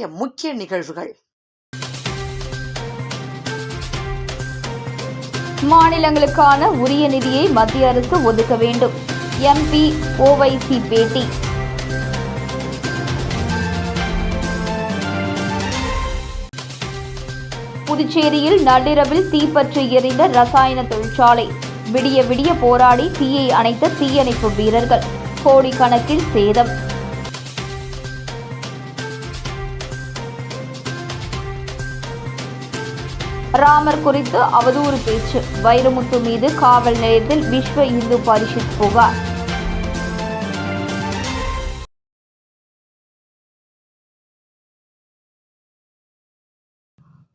இன்றைய முக்கிய நிகழ்வுகள். மாநிலங்களுக்கான உரிய நிதியை மத்திய அரசு ஒதுக்க வேண்டும். எம்பி ஓவைசி பேட்டி. புதுச்சேரியில் நள்ளிரவில் தீப்பற்றி எரிந்த ரசாயன தொழிற்சாலை. விடிய விடிய போராடி தீயை அணைத்த தீயணைப்பு வீரர்கள். கோடிக்கணக்கில் சேதம். ராமர் குறித்து அவதூறு பேச்சு. வைரமுத்து மீது காவல் நிலையத்தில் விஸ்வ இந்து பரிஷத் புகார்.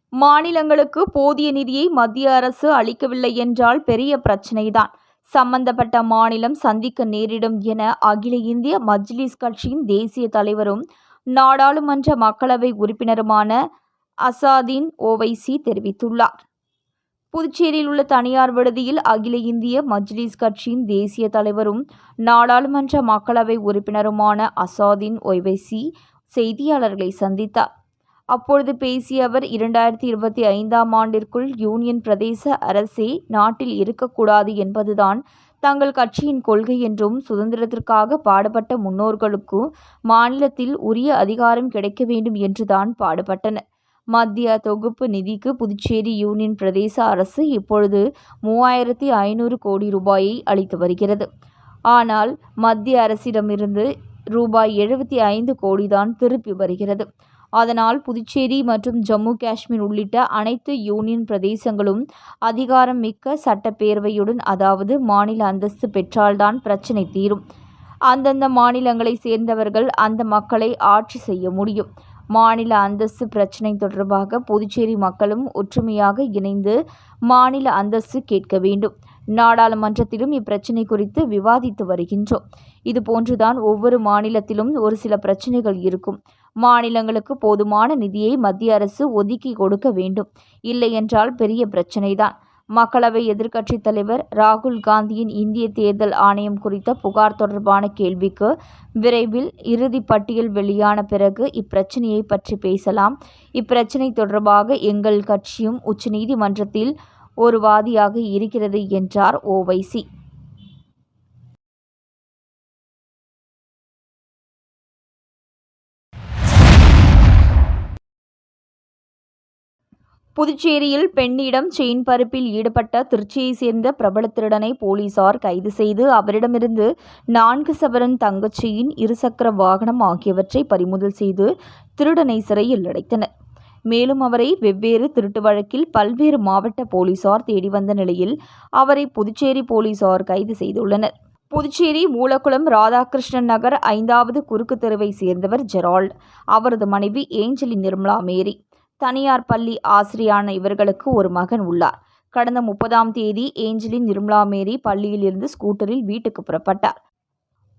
மாநிலங்களுக்கு போதிய நிதியை மத்திய அரசு அளிக்கவில்லை என்றால் பெரிய பிரச்சனைதான். சம்பந்தப்பட்ட மாநிலம் சந்திக்க நேரிடும் என அகில இந்திய மஜ்லிஸ் கட்சியின் தேசிய தலைவரும் நாடாளுமன்ற மக்களவை உறுப்பினருமான அசாதீன் ஓவைசி தெரிவித்துள்ளார். புதுச்சேரியில் உள்ள தனியார் விடுதியில் அகில இந்திய மஜ்லிஸ் கட்சியின் தேசிய தலைவரும் நாடாளுமன்ற மக்களவை உறுப்பினருமான அசாதீன் ஓவைசி செய்தியாளர்களை சந்தித்தார். அப்பொழுது பேசிய அவர் இரண்டாயிரத்தி இருபத்தி ஐந்தாம் ஆண்டிற்குள் யூனியன் பிரதேச அரசே நாட்டில் இருக்கக்கூடாது என்பதுதான் தங்கள் கட்சியின் கொள்கை என்றும் சுதந்திரத்திற்காக பாடுபட்ட முன்னோர்களுக்கு மாநிலத்தில் உரிய அதிகாரம் கிடைக்க வேண்டும் என்றுதான் பாடுபட்டனர். மத்திய தொகுப்பு நிதிக்கு புதுச்சேரி யூனியன் பிரதேச அரசு இப்பொழுது மூவாயிரத்தி ஐநூறு கோடி ரூபாயை அளித்து வருகிறது. ஆனால் மத்திய அரசிடமிருந்து ரூபாய் எழுபத்தி ஐந்து கோடிதான் திருப்பி வருகிறது. அதனால் புதுச்சேரி மற்றும் ஜம்மு காஷ்மீர் உள்ளிட்ட அனைத்து யூனியன் பிரதேசங்களும் அதிகாரம் மிக்க சட்டப்பேரவையுடன் அதாவது மாநில அந்தஸ்து பெற்றால்தான் பிரச்சினை தீரும். அந்தந்த மாநிலங்களை சேர்ந்தவர்கள் அந்த மக்களை ஆட்சி செய்ய முடியும். மாநில அந்தஸ்து பிரச்சினை தொடர்பாக புதுச்சேரி மக்களும் ஒற்றுமையாக இணைந்து மாநில அந்தஸ்து கேட்க வேண்டும். நாடாளுமன்றத்திலும் இப்பிரச்சினை குறித்து விவாதித்து வருகின்றோம். இதுபோன்றுதான் ஒவ்வொரு மாநிலத்திலும் ஒரு சில பிரச்சினைகள் இருக்கும். மாநிலங்களுக்கு போதுமான நிதியை மத்திய அரசு ஒதுக்கி கொடுக்க வேண்டும். இல்லையென்றால் பெரிய பிரச்சினைதான். மக்களவை எதிர்க்கட்சித் தலைவர் ராகுல் காந்தியின் இந்திய தேர்தல் ஆணையம் குறித்த புகார் தொடர்பான கேள்விக்கு விரைவில் இறுதி பட்டியல் வெளியான பிறகு இப்பிரச்சனையை பற்றி பேசலாம். இப்பிரச்சனை தொடர்பாக எங்கள் கட்சியும் உச்சநீதிமன்றத்தில் ஒரு வாதியாக இருக்கிறது என்றார் ஓவைசி புதுச்சேரியில் பெண்ணிடம் செயின் பறிப்பில் ஈடுபட்ட திருச்சியைச் சேர்ந்த பிரபல திருடனை போலீசார் கைது செய்து அவரிடமிருந்து நான்கு சவரன் தங்கச்சியின் இருசக்கர வாகனம் ஆகியவற்றை பறிமுதல் செய்து திருடனை சிறையில் அடைத்தனர். மேலும் அவரை வெவ்வேறு திருட்டு வழக்கில் பல்வேறு மாவட்ட போலீசார் தேடி வந்த நிலையில் அவரை புதுச்சேரி போலீசார் கைது செய்துள்ளனர். புதுச்சேரி மூலக்குளம் ராதாகிருஷ்ணன் நகர் ஐந்தாவது குறுக்கு தெருவை சேர்ந்தவர் ஜெரால்ட். அவரது மனைவி ஏஞ்சலி நிர்மலா மேரி. தனியார் பள்ளி ஆசிரியான இவர்களுக்கு ஒரு மகன் உள்ளார். கடந்த முப்பதாம் தேதி ஏஞ்சலின் நிர்மலா மேரி பள்ளியிலிருந்து ஸ்கூட்டரில் வீட்டுக்கு புறப்பட்டார்.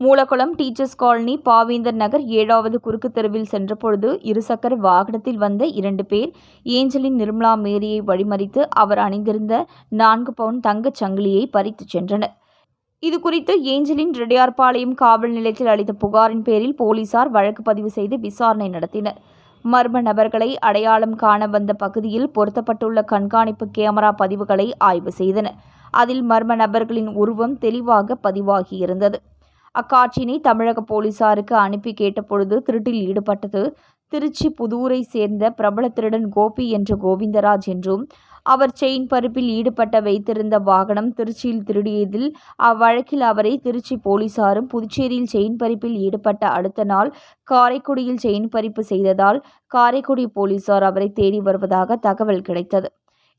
மூலக்குளம் டீச்சர்ஸ் காலனி பாவேந்தர் நகர் ஏழாவது குறுக்கு தெருவில் சென்றபொழுது இருசக்கர வாகனத்தில் வந்த இரண்டு பேர் ஏஞ்சலின் நிர்மலா மேரியை வழிமறித்து அவர் அணிந்திருந்த நான்கு பவுன் தங்கச் சங்கிலியை பறித்துச் சென்றனர். இது குறித்து ஏஞ்சலின் ரெடியார்பாளையம் காவல் நிலையத்தில் அளித்த புகாரின் பேரில் போலீசார் வழக்கு பதிவு செய்து விசாரணை நடத்தினர். மர்ம நபர்களை அடையாளம் காண வந்த பகுதியில் பொருத்தப்பட்டுள்ள கண்காணிப்பு கேமரா பதிவுகளை ஆய்வு செய்தனர் அதில் மர்ம நபர்களின் உருவம் தெளிவாக பதிவாகியிருந்தது. அக்காட்சியினை தமிழக போலீசாருக்கு அனுப்பி கேட்டபொழுது திருட்டில் ஈடுபட்டது. திருச்சி புதூரை சேர்ந்த பிரபல திருடன் கோபி என்ற கோவிந்தராஜ் என்றும் அவர் செயின் பறிப்பில் ஈடுபட்ட வைத்திருந்த வாகனம் திருச்சியில் திருடியதில் அவ்வழக்கில் அவரை திருச்சி போலீசாரும் புதுச்சேரியில் செயின் பறிப்பில் ஈடுபட்ட அடுத்த நாள் காரைக்குடியில் செயின் பறிப்பு செய்ததால் காரைக்குடி போலீசார் அவரை தேடி வருவதாக தகவல் கிடைத்தது.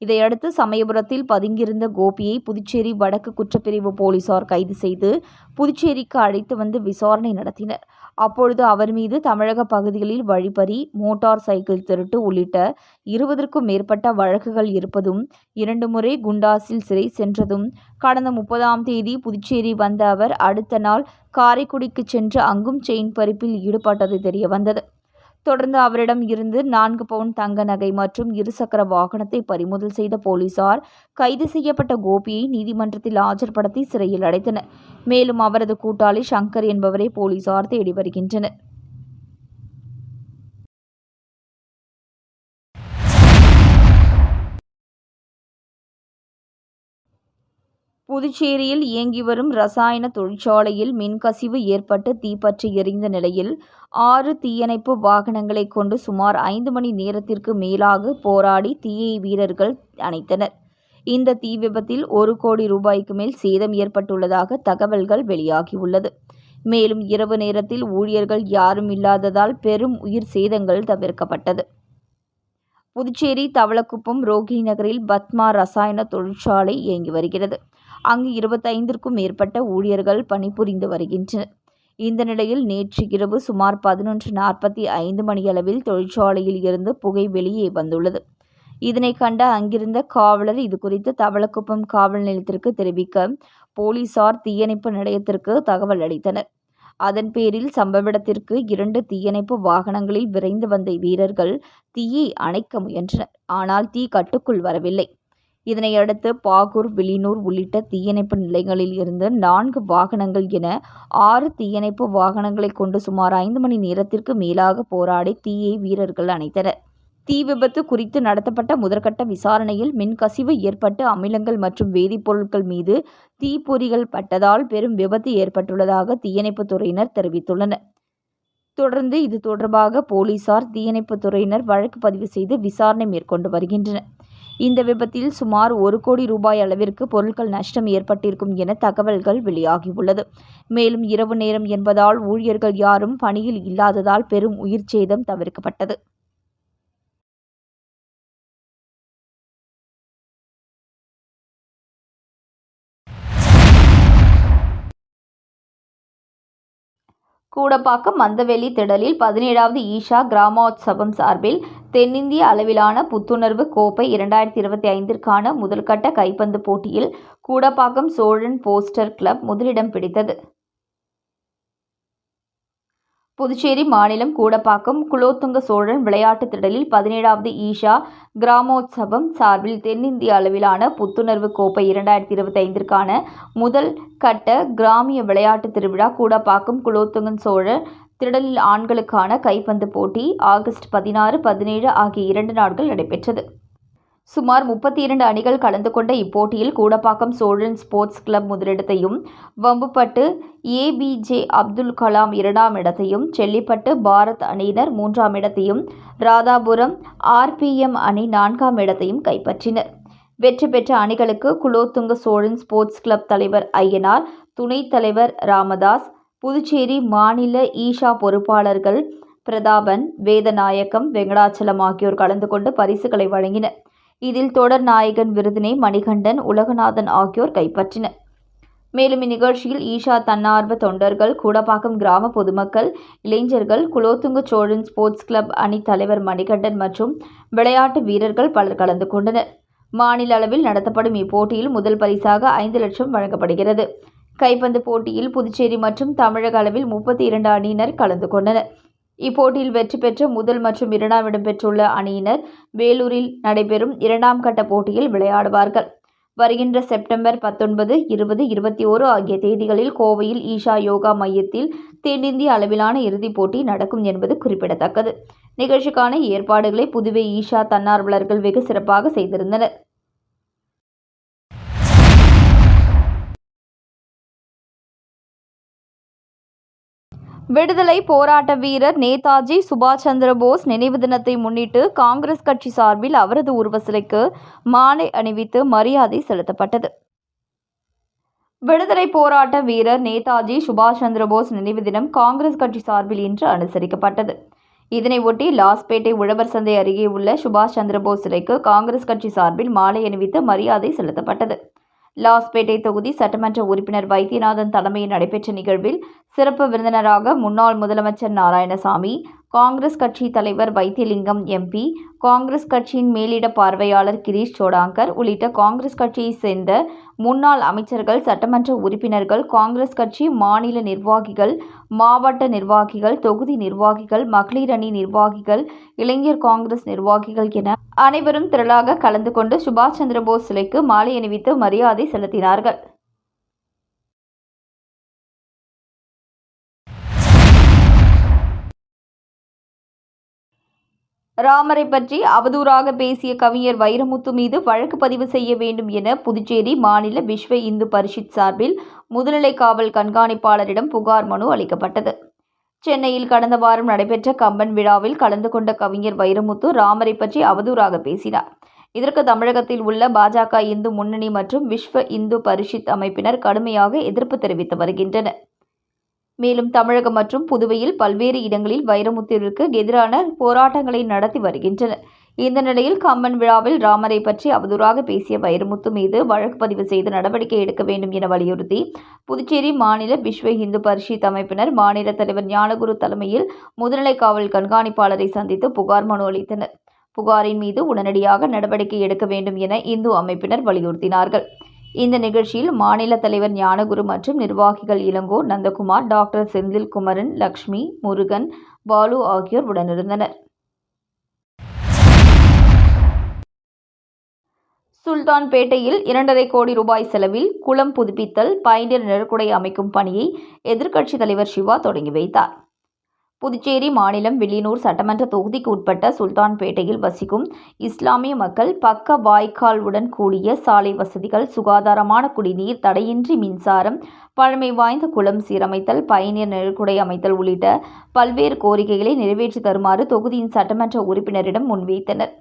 இதையடுத்து சமயபுரத்தில் பதுங்கியிருந்த கோபியை புதுச்சேரி வடக்கு குற்றப்பிரிவு போலீசார் கைது செய்து புதுச்சேரிக்கு அழைத்து வந்து விசாரணை நடத்தினர். அப்பொழுது அவர் மீது தமிழக பகுதிகளில் வழிப்பறி மோட்டார் சைக்கிள் திருட்டு உள்ளிட்ட இருபதற்கும் மேற்பட்ட வழக்குகள் இருப்பதும் இரண்டு முறை குண்டாசில் சிறை சென்றதும் கடந்த முப்பதாம் தேதி புதுச்சேரி வந்த அவர் அடுத்த நாள் காரைக்குடிக்கு சென்று அங்கும் செயின் பறிப்பில் ஈடுபட்டது தெரியவந்தது தொடர்ந்து அவரிடம் இருந்து நான்கு பவுன் தங்க நகை மற்றும் இருசக்கர வாகனத்தை பறிமுதல் செய்த போலீசார் கைது செய்யப்பட்ட கோபியை நீதிமன்றத்தில் ஆஜர்படுத்தி சிறையில் அடைத்தனர். மேலும் அவரது கூட்டாளி சங்கர் என்பவரை போலீசார் தேடி வருகின்றனர். புதுச்சேரியில் இயங்கி வரும் ரசாயன தொழிற்சாலையில் மின்கசிவு ஏற்பட்டு தீப்பற்றி எரிந்த நிலையில் ஆறு தீயணைப்பு வாகனங்களை கொண்டு சுமார் ஐந்து மணி நேரத்திற்கு மேலாக போராடி தீயை வீரர்கள் அணைத்தனர். இந்த தீ விபத்தில் ஒரு கோடி ரூபாய்க்கு மேல் சேதம் ஏற்பட்டுள்ளதாக தகவல்கள் வெளியாகியுள்ளது. மேலும் இரவு நேரத்தில் ஊழியர்கள் யாரும் இல்லாததால் பெரும் உயிர் சேதங்கள் தவிர்க்கப்பட்டது. புதுச்சேரி தவளக்குப்பம் ரோகிணி நகரில் பத்மா ரசாயன தொழிற்சாலை இயங்கி வருகிறது. அங்கு இருபத்தைந்திற்கும் மேற்பட்ட ஊழியர்கள் பணிபுரிந்து வருகின்றனர். இந்த நிலையில் நேற்று இரவு சுமார் பதினொன்று நாற்பத்தி ஐந்து மணியளவில் தொழிற்சாலையில் இருந்து புகை வெளியே வந்துள்ளது. இதனை கண்ட அங்கிருந்த காவலர் இது குறித்து தவளக்குப்பம் காவல் நிலையத்திற்கு தெரிவிக்க போலீசார் தீயணைப்பு நிலையத்திற்கு தகவல் அளித்தனர். அதன் பேரில் சம்பவ இடத்திற்கு இரண்டு தீயணைப்பு வாகனங்களில் விரைந்து வந்த வீரர்கள் தீயை அணைக்க முயன்றனர். ஆனால் தீ கட்டுக்குள் வரவில்லை. இதனையடுத்து பாகூர் வில்லியனூர் உள்ளிட்ட தீயணைப்பு நிலையங்களில் இருந்து நான்கு வாகனங்கள் என ஆறு தீயணைப்பு வாகனங்களை கொண்டு சுமார் ஐந்து மணி நேரத்திற்கு மேலாக போராடி தீயை வீரர்கள் அணைத்தனர். தீ விபத்து குறித்து நடத்தப்பட்ட முதற்கட்ட விசாரணையில் மின்கசிவு ஏற்பட்டு அமிலங்கள் மற்றும் வேதிப்பொருட்கள் மீது தீப்பொறிகள் பட்டதால் பெரும் விபத்து ஏற்பட்டுள்ளதாக தீயணைப்புத் துறையினர் தெரிவித்துள்ளனர். தொடர்ந்து இது தொடர்பாக போலீசார் தீயணைப்புத் துறையினர் வழக்கு பதிவு செய்து விசாரணை மேற்கொண்டு வருகின்றனர். இந்த விபத்தில் சுமார் ஒரு கோடி ரூபாய் அளவிற்கு பொருட்கள் நஷ்டம் ஏற்பட்டிருக்கும் என தகவல்கள் வெளியாகியுள்ளது. மேலும் இரவு நேரம் என்பதால் ஊழியர்கள் யாரும் பணியில் இல்லாததால் பெரும் உயிர் சேதம் தவிர்க்கப்பட்டது. கூடப்பாக்கம் மந்தவெளி திடலில் பதினேழாவது ஈஷா கிராமோத்சவம் சார்பில் தென்னிந்திய அளவிலான புத்துணர்வு கோப்பை இரண்டாயிரத்தி இருபத்தி ஐந்திற்கான முதல்கட்ட கைப்பந்து போட்டியில் கூடப்பாக்கம் சோழன் போஸ்டர் கிளப் முதலிடம் பிடித்தது. புதுச்சேரி மாநிலம் கூடப்பாக்கம் குலோத்துங்க சோழன் விளையாட்டுத் திடலில் பதினேழாவது ஈஷா கிராமோத்சவம் சார்பில் தென்னிந்திய அளவிலான புத்துணர்வு கோப்பை இரண்டாயிரத்தி இருபத்தி ஐந்திற்கான முதல் கட்ட கிராமிய விளையாட்டு திருவிழா கூடப்பாக்கம் குலோத்துங்கன் சோழன் திடலில் ஆண்களுக்கான கைப்பந்து போட்டி ஆகஸ்ட் பதினாறு பதினேழு ஆகிய இரண்டு நாட்கள் நடைபெற்றது. சுமார் முப்பத்தி இரண்டு அணிகள் கலந்து கொண்ட இப்போட்டியில் கூடப்பாக்கம் சோழன் ஸ்போர்ட்ஸ் கிளப் முதலிடத்தையும் வம்புப்பட்டு ஏபிஜே அப்துல் கலாம் இரண்டாம் இடத்தையும் செல்லிப்பட்டு பாரத் அணியினர் மூன்றாம் இடத்தையும் ராதாபுரம் ஆர்பிஎம் அணி நான்காம் இடத்தையும் கைப்பற்றினர். வெற்றி பெற்ற அணிகளுக்கு குலோத்துங்க சோழன் ஸ்போர்ட்ஸ் கிளப் தலைவர் ஐயனார் துணைத் தலைவர் ராமதாஸ் புதுச்சேரி மாநில ஈஷா பொறுப்பாளர்கள் பிரதாபன் வேதநாயக்கம் வெங்கடாச்சலம் ஆகியோர் கலந்து கொண்டு பரிசுகளை வழங்கினர். இதில் தொடர் நாயகன் விருதினை மணிகண்டன் உலகநாதன் ஆகியோர் கைப்பற்றினர். மேலும் இந்நிகழ்ச்சியில் ஈஷா தன்னார்வ தொண்டர்கள் கூடப்பாக்கம் கிராம பொதுமக்கள் இளைஞர்கள் குலோத்துங்க சோழன் ஸ்போர்ட்ஸ் கிளப் அணி தலைவர் மணிகண்டன் மற்றும் விளையாட்டு வீரர்கள் பலர் கலந்து கொண்டனர். மாநில அளவில் நடத்தப்படும் இப்போட்டியில் முதல் பரிசாக ஐந்து லட்சம் வழங்கப்படுகிறது. கைப்பந்து போட்டியில் புதுச்சேரி மற்றும் தமிழக அளவில் முப்பத்தி இரண்டு அணியினர் கலந்து கொண்டனர். இப்போட்டியில் வெற்றி பெற்ற முதல் மற்றும் இரண்டாம் இடம் பெற்றுள்ள அணியினர் வேலூரில் நடைபெறும் இரண்டாம் கட்ட போட்டியில் விளையாடுவார்கள். வருகின்ற செப்டம்பர் பத்தொன்பது இருபது இருபத்தி ஓரு ஆகிய தேதிகளில் கோவையில் ஈஷா யோகா மையத்தில் தென்னிந்திய அளவிலான இறுதிப் போட்டி நடக்கும் என்பது குறிப்பிடத்தக்கது. நிகழ்ச்சிக்கான ஏற்பாடுகளை புதுவை ஈஷா தன்னார்வலர்கள் வெகு சிறப்பாக செய்திருந்தனர். விடுதலை போராட்ட வீரர் நேதாஜி சுபாஷ் சந்திர போஸ் நினைவு தினத்தை முன்னிட்டு காங்கிரஸ் கட்சி சார்பில் அவரது உருவ சிலைக்கு மாலை அணிவித்து மரியாதை செலுத்தப்பட்டது. விடுதலை போராட்ட வீரர் நேதாஜி சுபாஷ் சந்திர போஸ் நினைவு தினம் காங்கிரஸ் கட்சி சார்பில் இன்று அனுசரிக்கப்பட்டது. இதனையொட்டி லாஸ்பேட்டை உழவர் சந்தை அருகே உள்ள சுபாஷ் சந்திரபோஸ் சிலைக்கு காங்கிரஸ் கட்சி சார்பில் மாலை அணிவித்து மரியாதை செலுத்தப்பட்டது. லாஸ்பேட்டை தொகுதி சட்டமன்ற உறுப்பினர் வைத்தியநாதன் தலைமையில் நடைபெற்ற நிகழ்வில் சிறப்பு விருந்தினராக முன்னாள் முதலமைச்சர் நாராயணசாமி காங்கிரஸ் கட்சி தலைவர் வைத்தியலிங்கம் எம்பி காங்கிரஸ் கட்சியின் மேலிட பார்வையாளர் கிரீஷ் சோடாங்கர் உள்ளிட்ட காங்கிரஸ் கட்சியைச் சேர்ந்த முன்னாள் அமைச்சர்கள் சட்டமன்ற உறுப்பினர்கள் காங்கிரஸ் கட்சி மாநில நிர்வாகிகள் மாவட்ட நிர்வாகிகள் தொகுதி நிர்வாகிகள் மகளிர் அணி நிர்வாகிகள் இளைஞர் காங்கிரஸ் நிர்வாகிகள் என அனைவரும் திரளாக கலந்து கொண்டு சுபாஷ் சந்திரபோஸ் சிலைக்கு மாலை அணிவித்து மரியாதை செலுத்தினார்கள். ராமரை பற்றி அவதூறாக பேசிய கவிஞர் வைரமுத்து மீது வழக்கு பதிவு செய்ய வேண்டும் என புதுச்சேரி மாநில விஸ்வ இந்து பரிஷத் சார்பில் முதுநிலை காவல் கண்காணிப்பாளரிடம் புகார் மனு அளிக்கப்பட்டது. சென்னையில் கடந்த வாரம் நடைபெற்ற கம்பன் விழாவில் கலந்து கொண்ட கவிஞர் வைரமுத்து ராமரை பற்றி அவதூறாக பேசினார். இதற்கு தமிழகத்தில் உள்ள பாஜக இந்து முன்னணி மற்றும் விஸ்வ இந்து பரிஷத் அமைப்பினர் கடுமையாக எதிர்ப்பு தெரிவித்து வருகின்றனர். மேலும் தமிழகம் மற்றும் புதுவையில் பல்வேறு இடங்களில் வைரமுத்துவிற்கு எதிரான போராட்டங்களை நடத்தி வருகின்றனர். இந்த நிலையில் கம்மன் விழாவில் ராமரை பற்றி அவதூறாக பேசிய வைரமுத்து மீது வழக்கு பதிவு செய்து நடவடிக்கை எடுக்க வேண்டும் என வலியுறுத்தி புதுச்சேரி மாநில விஸ்வ இந்து பரிஷத் அமைப்பினர் மாநில தலைவர் ஞானகுரு தலைமையில் முதுநிலை காவல் கண்காணிப்பாளரை சந்தித்து புகார் மனு அளித்தனர். புகாரின் மீது உடனடியாக நடவடிக்கை எடுக்க வேண்டும் என இந்து அமைப்பினர் வலியுறுத்தினார்கள். இந்த நிகழ்ச்சியில் மாநில தலைவர் ஞானகுரு மற்றும் நிர்வாகிகள் இளங்கோ நந்தகுமார் டாக்டர் செந்தில் குமரன் லக்ஷ்மி முருகன் பாலு ஆகியோர் உடனிருந்தனர். சுல்தான்பேட்டையில் இரண்டரை கோடி ரூபாய் செலவில் குளம் புதுப்பித்தல் பயணியர் நிழற்குடை அமைக்கும் பணியை எதிர்க்கட்சித் தலைவர் சிவா தொடங்கி வைத்தார். புதுச்சேரி மாநிலம் வில்லியனூர் சட்டமன்ற தொகுதிக்கு உட்பட்ட சுல்தான்பேட்டையில் வசிக்கும் இஸ்லாமிய மக்கள் பக்க வாய்க்காலுடன் கூடிய சாலை வசதிகள் சுகாதாரமான குடிநீர் தடையின்றி மின்சாரம் பழமை வாய்ந்த குளம் சீரமைத்தல் பயணியர் நெருக்குடை அமைத்தல் உள்ளிட்ட பல்வேறு கோரிக்கைகளை நிறைவேற்றி தருமாறு தொகுதியின் சட்டமன்ற உறுப்பினரிடம் முன்வைத்தனர்.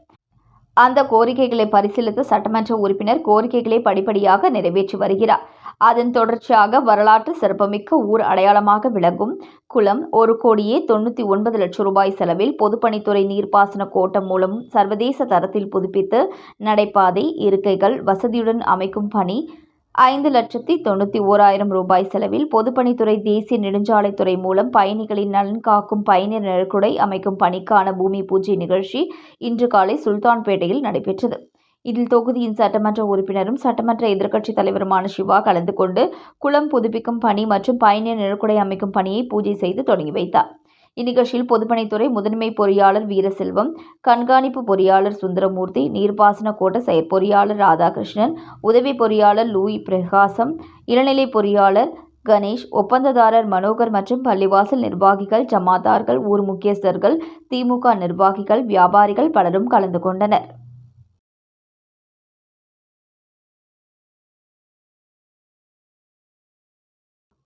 அந்த கோரிக்கைகளை பரிசீலித்த சட்டமன்ற உறுப்பினர் கோரிக்கைகளை படிப்படியாக நிறைவேற்றி வருகிறார். அதன் தொடர்ச்சியாக வரலாற்று சிறப்புமிக்க ஊர் அடையாளமாக விளங்கும் குளம் ஒரு கோடியே தொண்ணூற்றி ஒன்பது லட்சம் ரூபாய் செலவில் பொதுப்பணித்துறை நீர்ப்பாசன கோட்டம் மூலம் சர்வதேச தரத்தில் புதுப்பித்து நடைபாதை இருக்கைகள் வசதியுடன் அமைக்கும் பணி ஐந்து லட்சத்தி தொண்ணூற்றி ஓராயிரம் ரூபாய் செலவில் பொதுப்பணித்துறை தேசிய நெடுஞ்சாலைத்துறை மூலம் பயணிகளின் நலன் காக்கும் பயணியர் நெருக்குடை அமைக்கும் பணிக்கான பூமி பூஜை நிகழ்ச்சி இன்று காலை சுல்தான்பேட்டையில் நடைபெற்றது. இதில் தொகுதியின் சட்டமன்ற உறுப்பினரும் சட்டமன்ற எதிர்க்கட்சித் தலைவருமான சிவா கலந்து கொண்டு குளம் புதுப்பிக்கும் பணி மற்றும் பயணியர் நெருக்குடை அமைக்கும் பணியை பூஜை செய்து தொடங்கி வைத்தார். இந்நிகழ்ச்சியில் பொதுப்பணித்துறை முதன்மை பொறியாளர் வீரசெல்வம் கண்காணிப்பு பொறியாளர் சுந்தரமூர்த்தி நீர்ப்பாசன கோட்ட செயற்பொறியாளர் ராதாகிருஷ்ணன் உதவி பொறியாளர் லூயி பிரகாசம் இளநிலை பொறியாளர் கணேஷ் ஒப்பந்ததாரர் மனோகர் மற்றும் பள்ளிவாசல் நிர்வாகிகள் ஜமாதார்கள் ஊர் முக்கியஸ்தர்கள் திமுக நிர்வாகிகள் வியாபாரிகள் பலரும் கலந்து கொண்டனர்.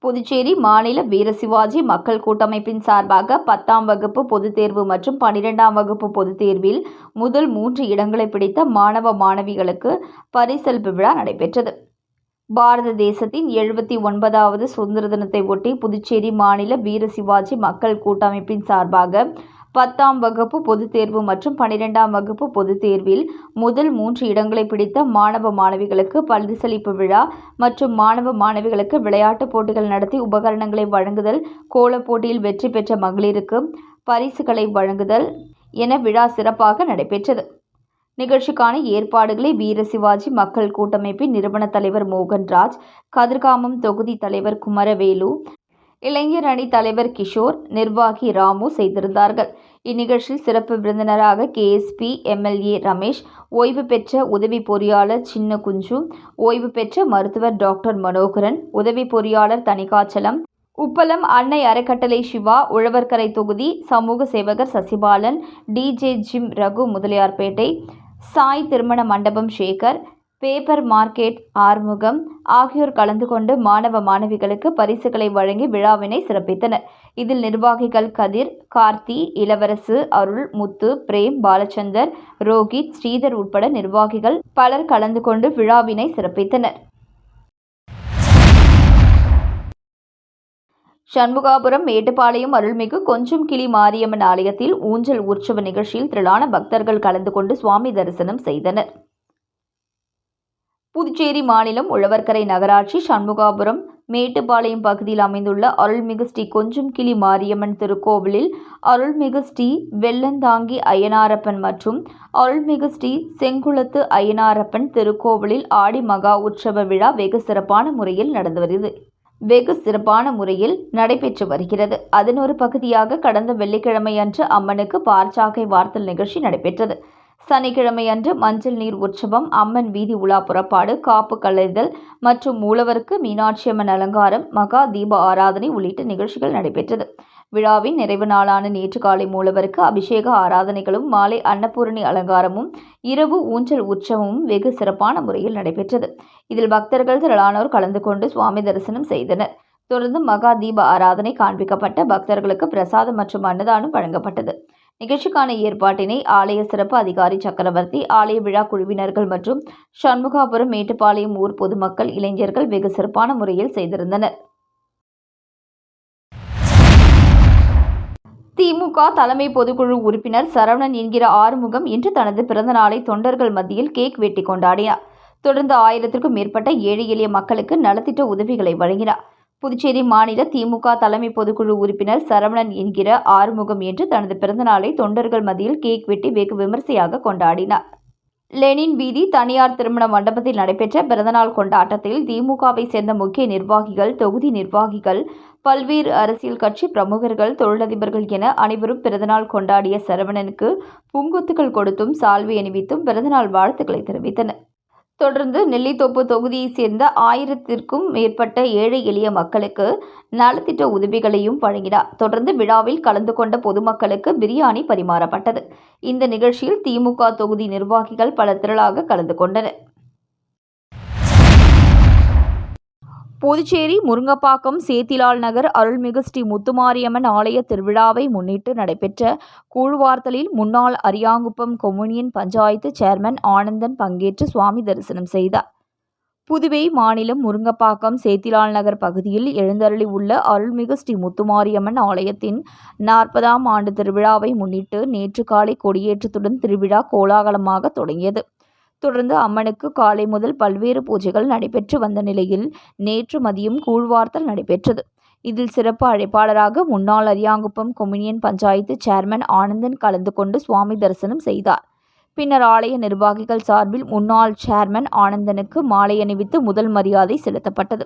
புதுச்சேரி மாநில வீரசிவாஜி மக்கள் கூட்டமைப்பின் சார்பாக பத்தாம் வகுப்பு பொதுத் தேர்வு மற்றும் பனிரெண்டாம் வகுப்பு பொதுத் தேர்வில் முதல் மூன்று இடங்களை பிடித்த மாணவ மாணவிகளுக்கு பரிசளிப்பு விழா நடைபெற்றது. பாரத தேசத்தின் எழுபத்தி ஒன்பதாவது சுதந்திர தினத்தை ஒட்டி புதுச்சேரி மாநில வீரசிவாஜி மக்கள் கூட்டமைப்பின் சார்பாக பத்தாம் வகுப்பு பொதுத் தேர்வு மற்றும் பனிரெண்டாம் வகுப்பு பொதுத் தேர்வில் முதல் மூன்று இடங்களை பிடித்த மாணவ மாணவிகளுக்கு பரிசளிப்பு விழா மற்றும் மாணவ மாணவிகளுக்கு விளையாட்டுப் போட்டிகள் நடத்தி உபகரணங்களை வழங்குதல் கோலப் போட்டியில் வெற்றி பெற்ற மகளிருக்கு பரிசுகளை வழங்குதல் என விழா சிறப்பாக நடைபெற்றது. நிகழ்ச்சிக்கான ஏற்பாடுகளை வீர சிவாஜி மக்கள் கூட்டமைப்பின் நிறுவன தலைவர் மோகன்ராஜ் கதிர்காமம் தொகுதி தலைவர் குமரவேலு இளைஞர் அணி தலைவர் கிஷோர் நிர்வாகி ராமு செய்திருந்தார்கள். இந்நிகழ்ச்சியில் சிறப்பு விருந்தினராக கேஎஸ்பி எம்எல்ஏ ரமேஷ் ஓய்வு பெற்ற உதவி பொறியாளர் சின்ன குஞ்சு ஓய்வு பெற்ற மருத்துவர் டாக்டர் மனோகரன் உதவி பொறியாளர் தணிகாச்சலம் உப்பளம் அன்னை அறக்கட்டளை சிவா உழவர்கரை தொகுதி சமூக சேவகர் சசிபாலன் டிஜே ஜிம் ரகு முதலியார்பேட்டை சாய் திருமண மண்டபம் சேகர் பேப்பர் மார்க்கெட் ஆறுமுகம் ஆகியோர் கலந்து கொண்டு மாணவ மாணவிகளுக்கு பரிசுகளை வழங்கி விழாவினை சிறப்பித்தனர். இதில் நிர்வாகிகள் கதிர் கார்த்தி இளவரசு அருள் முத்து பிரேம் பாலச்சந்தர் ரோஹித் ஸ்ரீதர் உட்பட நிர்வாகிகள் பலர் கலந்து கொண்டு விழாவினை சிறப்பித்தனர். சண்முகாபுரம் மேட்டுப்பாளையம் அருள்மிகு கொஞ்சம் கிளி மாரியம்மன் ஆலயத்தில் ஊஞ்சல் உற்சவ நிகழ்ச்சியில் திரளான பக்தர்கள் கலந்து கொண்டு சுவாமி தரிசனம் செய்தனர். புதுச்சேரி மாநிலம் உழவர்கரை நகராட்சி சண்முகாபுரம் மேட்டுப்பாளையம் பகுதியில் அமைந்துள்ள அருள்மிகு ஸ்ரீ கொஞ்சம் கிளி மாரியம்மன் திருக்கோவிலில் அருள்மிகு ஸ்ரீ வெள்ளந்தாங்கி அய்யனாரப்பன் மற்றும் அருள்மிகு ஸ்ரீ செங்குளத்து அய்யனாரப்பன் திருக்கோவிலில் ஆடி மகா உற்சவ விழா வெகு சிறப்பான முறையில் நடந்து வருகிறது. வெகு சிறப்பான முறையில் நடைபெற்று வருகிறது. அதன் ஒரு பகுதியாக கடந்த வெள்ளிக்கிழமை அன்று அம்மனுக்கு பார்ச்சாக்கை வார்த்தல் நிகழ்ச்சி நடைபெற்றது. சனிக்கிழமை அன்று மஞ்சள் நீர் உற்சவம் அம்மன் வீதி உலா புறப்பாடு காப்பு கலைதல் மற்றும் மூலவருக்கு மீனாட்சி அம்மன் அலங்காரம் மகா தீப ஆராதனை உள்ளிட்ட நிகழ்ச்சிகள் நடைபெற்றது. விழாவின் நிறைவு நாளான நேற்று காலை மூலவருக்கு அபிஷேக ஆராதனைகளும் மாலை அன்னபூரணி அலங்காரமும் இரவு ஊஞ்சல் உற்சவமும் வெகு சிறப்பான முறையில் நடைபெற்றது. இதில் பக்தர்கள் திரளானோர் கலந்து கொண்டு சுவாமி தரிசனம் செய்தனர். தொடர்ந்து மகா தீப ஆராதனை காண்பிக்கப்பட்ட பக்தர்களுக்கு பிரசாதம் மற்றும் அன்னதானம் வழங்கப்பட்டது. நிகழ்ச்சிக்கான ஏற்பாட்டினை ஆலய சிறப்பு அதிகாரி சக்கரவர்த்தி ஆலய விழா குழுவினர்கள் மற்றும் சண்முகாபுரம் மேட்டுப்பாளையம் ஊர் பொதுமக்கள் இளைஞர்கள் வெகு சிறப்பான முறையில் செய்திருந்தனர். திமுக தலைமை பொதுக்குழு உறுப்பினர் சரவணன் என்கிற ஆறுமுகம் இன்று தனது பிறந்தநாளை தொண்டர்கள் மத்தியில் கேக் வெட்டி கொண்டாடினார். தொடர்ந்து ஆயிரத்திற்கும் மேற்பட்ட ஏழை எளிய மக்களுக்கு நலத்திட்ட உதவிகளை வழங்கினார். புதுச்சேரி மாநில திமுக தலைமை பொதுக்குழு உறுப்பினர் சரவணன் என்கிற ஆறுமுகம் என்று தனது பிறந்தநாளை தொண்டர்கள் மத்தியில் கேக் வெட்டி வெகு விமர்சையாக கொண்டாடினார். லெனின் வீதி தனியார் திருமண மண்டபத்தில் நடைபெற்ற பிறந்தநாள் கொண்டாட்டத்தில் திமுகவை சேர்ந்த முக்கிய நிர்வாகிகள் தொகுதி நிர்வாகிகள் பல்வேறு அரசியல் கட்சி பிரமுகர்கள் தொழிலதிபர்கள் என அனைவரும் பிறந்தநாள் கொண்டாடிய சரவணனுக்கு பூங்கொத்துகள் கொடுத்தும் சால்வை அணிவித்தும் பிறந்தநாள் வாழ்த்துக்களை தெரிவித்தனர். தொடர்ந்து நெல்லித்தோப்பு தொகுதியைச் சேர்ந்த ஆயிரத்திற்கும் மேற்பட்ட ஏழை எளிய மக்களுக்கு நலத்திட்ட உதவிகளையும் வழங்கினார். தொடர்ந்து விழாவில் கலந்து கொண்ட பொதுமக்களுக்கு பிரியாணி பரிமாறப்பட்டது. இந்த நிகழ்ச்சியில் திமுக தொகுதி நிர்வாகிகள் பல திரளாக கலந்து கொண்டனர். புதுச்சேரி முருங்கப்பாக்கம் சேத்திலால் நகர் அருள்மிகு ஸ்ரீ முத்துமாரியம்மன் ஆலய திருவிழாவை முன்னிட்டு நடைபெற்ற கூழ்வார்த்தலில் முன்னாள் அரியாங்குப்பம் கொம்யூனியன் பஞ்சாயத்து சேர்மன் ஆனந்தன் பங்கேற்று சுவாமி தரிசனம் செய்தார். புதுவை மாநிலம் முருங்கப்பாக்கம் சேத்திலால் நகர் பகுதியில் எழுந்தருளி உள்ள அருள்மிகு ஸ்ரீ முத்துமாரியம்மன் ஆலயத்தின் நாற்பதாம் ஆண்டு திருவிழாவை முன்னிட்டு நேற்று காலை கொடியேற்றத்துடன் திருவிழா கோலாகலமாக தொடங்கியது. தொடர்ந்து அம்மனுக்கு காலை முதல் பல்வேறு பூஜைகள் நடைபெற்று வந்த நிலையில் நேற்று மதியம் கூழ்வார்த்தல் நடைபெற்றது. இதில் சிறப்பு அழைப்பாளராக முன்னாள் அரியாங்குப்பம் கொம்யூனியன் பஞ்சாயத்து சேர்மன் ஆனந்தன் கலந்து கொண்டு சுவாமி தரிசனம் செய்தார். பின்னர் ஆலய நிர்வாகிகள் சார்பில் முன்னாள் சேர்மன் ஆனந்தனுக்கு மாலை அணிவித்து முதல் மரியாதை செலுத்தப்பட்டது.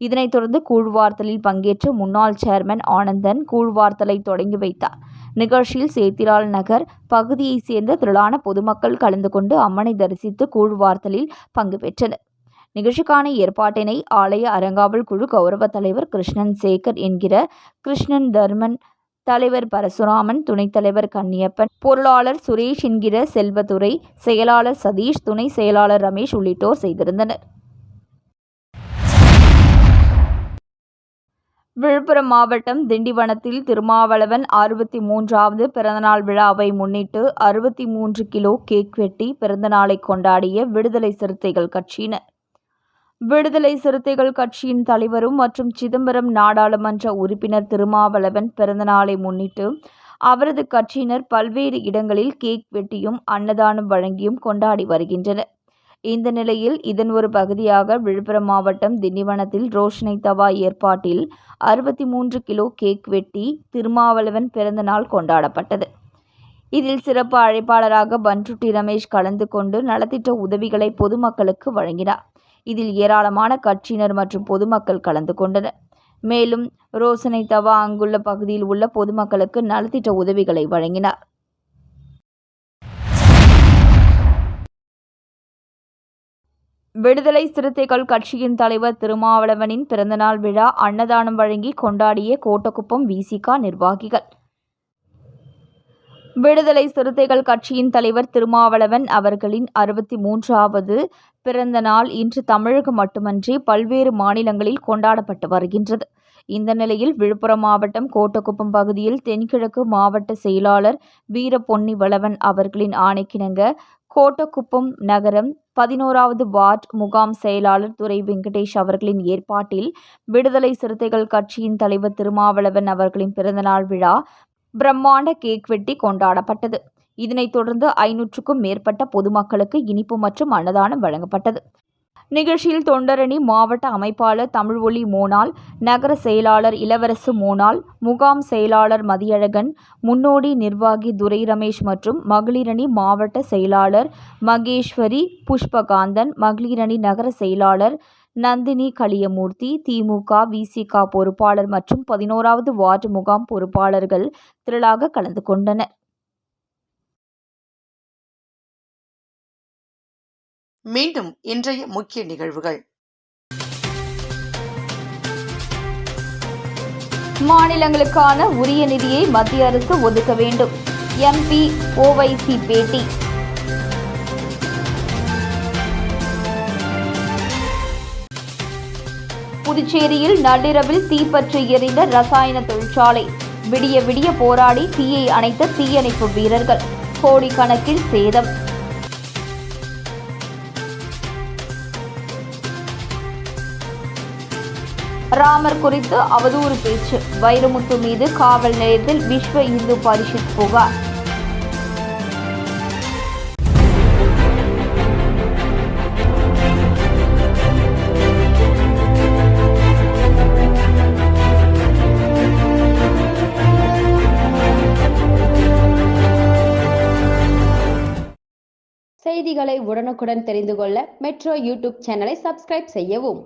இதனைத் தொடர்ந்து கூழ்வார்த்தலில் பங்கேற்ற முன்னாள் சேர்மன் ஆனந்தன் கூழ்வார்த்தலை தொடங்கி வைத்தார். நிகழ்ச்சியில் சேத்திலால் நகர் பகுதியைச் சேர்ந்த திரளான பொதுமக்கள் கலந்து கொண்டு அம்மனை தரிசித்து கூழ்வார்த்தலில் பங்கு பெற்றனர். நிகழ்ச்சிக்கான ஏற்பாட்டினை ஆலய அறங்காவல் குழு கௌரவ தலைவர் கிருஷ்ணன் சேகர் என்கிற கிருஷ்ணன் தர்மன் தலைவர் பரசுராமன் துணைத் தலைவர் கன்னியப்பன் பொருளாளர் சுரேஷ் என்கிற செல்வதுரை செயலாளர் சதீஷ் துணை செயலாளர் ரமேஷ் உள்ளிட்டோர் செய்திருந்தனர். விழுப்புரம் மாவட்டம் திண்டிவனத்தில் திருமாவளவன் அறுபத்தி மூன்றாவது பிறந்தநாள் விழாவை முன்னிட்டு அறுபத்தி மூன்று கிலோ கேக் வெட்டி பிறந்தநாளை கொண்டாடிய விடுதலை சிறுத்தைகள் கட்சியினர். விடுதலை சிறுத்தைகள் கட்சியின் தலைவரும் மற்றும் சிதம்பரம் நாடாளுமன்ற உறுப்பினர் திருமாவளவன் பிறந்தநாளை முன்னிட்டு அவரது கட்சியினர் பல்வேறு இடங்களில் கேக் வெட்டியும் அன்னதானம் வழங்கியும் கொண்டாடி வருகின்றனர். இந்த நிலையில் இதன் ஒரு பகுதியாக விழுப்புரம் மாவட்டம் திண்டிவனத்தில் ரோஷனை தவா ஏற்பாட்டில் அறுபத்தி மூன்று கிலோ கேக் வெட்டி திருமாவளவன் பிறந்தநாள் கொண்டாடப்பட்டது. இதில் சிறப்பு அழைப்பாளராக பன்ருட்டி ரமேஷ் கலந்து கொண்டு நலத்திட்ட உதவிகளை பொதுமக்களுக்கு வழங்கினார். இதில் ஏராளமான கட்சியினர் மற்றும் பொதுமக்கள் கலந்து கொண்டனர். மேலும் ரோசனை தவா அங்குள்ள பகுதியில் உள்ள பொதுமக்களுக்கு நலத்திட்ட உதவிகளை வழங்கினார். விடுதலை சிறுத்தைகள் கட்சியின் தலைவர் திருமாவளவனின் பிறந்தநாள் விழா அன்னதானம் வழங்கி கொண்டாடிய கோட்டக்குப்பம் விசிகா நிர்வாகிகள். விடுதலை சிறுத்தைகள் கட்சியின் தலைவர் திருமாவளவன் அவர்களின் அறுபத்தி மூன்றாவது பிறந்த நாள் இன்று தமிழகம் மட்டுமன்றி பல்வேறு மாநிலங்களில் கொண்டாடப்பட்டு வருகின்றது. இந்த நிலையில் விழுப்புரம் மாவட்டம் கோட்டக்குப்பம் பகுதியில் தென்கிழக்கு மாவட்ட செயலாளர் வீர பொன்னி வளவன் அவர்களின் ஆணைக்கிணங்க கோட்டக்குப்பம் நகரம் பதினோராவது வார்டு முகாம் செயலாளர் துரை வெங்கடேஷ் அவர்களின் ஏற்பாட்டில் விடுதலை சிறுத்தைகள் கட்சியின் தலைவர் திருமாவளவன் அவர்களின் பிறந்தநாள் விழா பிரம்மாண்ட கேக் வெட்டி கொண்டாடப்பட்டது. இதனைத் தொடர்ந்து ஐநூற்றுக்கும் மேற்பட்ட பொதுமக்களுக்கு இனிப்பு மற்றும் அன்னதானம் வழங்கப்பட்டது. நிகழ்ச்சியில் தொண்டரணி மாவட்ட அமைப்பாளர் தமிழ் ஒளி மோனால் நகர செயலாளர் இளவரசு மோனால் முகாம் செயலாளர் மதியழகன் முன்னோடி நிர்வாகி துரை ரமேஷ் மற்றும் மகளிரணி மாவட்ட செயலாளர் மகேஸ்வரி புஷ்பகாந்தன் மகளிரணி நகர செயலாளர் நந்தினி களியமூர்த்தி திமுக விசிக பொறுப்பாளர் மற்றும் பதினோராவது வார்டு முகாம் பொறுப்பாளர்கள் திரளாக கலந்து கொண்டனர். மீண்டும் இன்றைய முக்கிய நிகழ்வுகள். மாநிலங்களுக்கான உரிய நிதியை மத்திய அரசு ஒதுக்க வேண்டும். எம்பி ஓவைசி பேட்டி. புதுச்சேரியில் நள்ளிரவில் தீப்பற்றி எரிந்த ரசாயன தொழிற்சாலை. விடிய விடிய போராடி தீயை அணைத்த தீயணைப்பு வீரர்கள். கோடிக்கணக்கில் சேதம். ராமர் குறித்து அவதூறு பேச்சு. வைரமுத்து மீது காவல் நிலையத்தில் விஸ்வ இந்து பரிஷத் புகார். செய்திகளை உடனுக்குடன் தெரிந்து கொள்ள மெட்ரோ யூடியூப் சேனலை சப்ஸ்கிரைப் செய்யவும்.